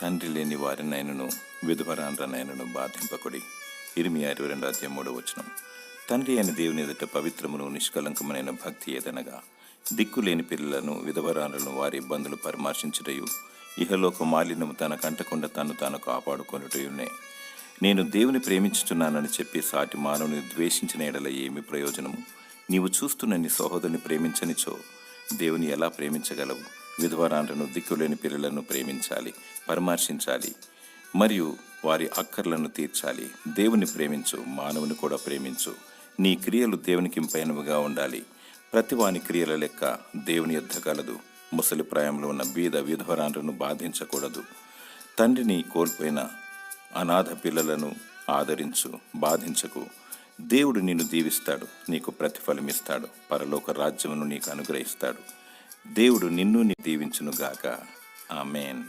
తండ్రి లేని వారినైనను విధవరాండ్రనైనను బాధింపకుడి. ఇరిమియా ఇరవై రెండు అధ్యాయం మూడో వచనం. తండ్రి అయిన దేవుని ఎదుట పవిత్రమును నిష్కలంకమైన భక్తి ఏదనగా దిక్కులేని పిల్లలను విధవరాలను వారి ఇబ్బందులు పరామర్శించుటయు ఇహలోక మాలిన్యము తన కంటకుండా తను తాను కాపాడుకొనుటయునే నేను దేవుని ప్రేమించుచున్నానని చెప్పి సాటి మానవుని ద్వేషించిన ఎడల ఏమి ప్రయోజనము? నీవు చూస్తున్న నీ సహోదరుని ప్రేమించనిచో దేవుని ఎలా ప్రేమించగలవు? విధవరాండ్రను దిక్కులేని పిల్లలను ప్రేమించాలి పరామర్శించాలి మరియు వారి అక్కర్లను తీర్చాలి. దేవుని ప్రేమించు మానవుని కూడా ప్రేమించు. నీ క్రియలు దేవునికి పైనవిగా ఉండాలి. ప్రతి వాని క్రియల లెక్క దేవుని యుద్ధ కలదు. ముసలి ప్రాయంలో ఉన్న బీద విధవరాండ్రను బాధించకూడదు. తండ్రిని కోల్పోయిన అనాథ పిల్లలను ఆదరించు బాధించకు. దేవుడు నిన్ను దీవిస్తాడు నీకు ప్రతిఫలమిస్తాడు. పరలోక రాజ్యమును నీకు అనుగ్రహిస్తాడు. దేవుడు నిన్ను నీ దీవించునుగాక. ఆమెన్.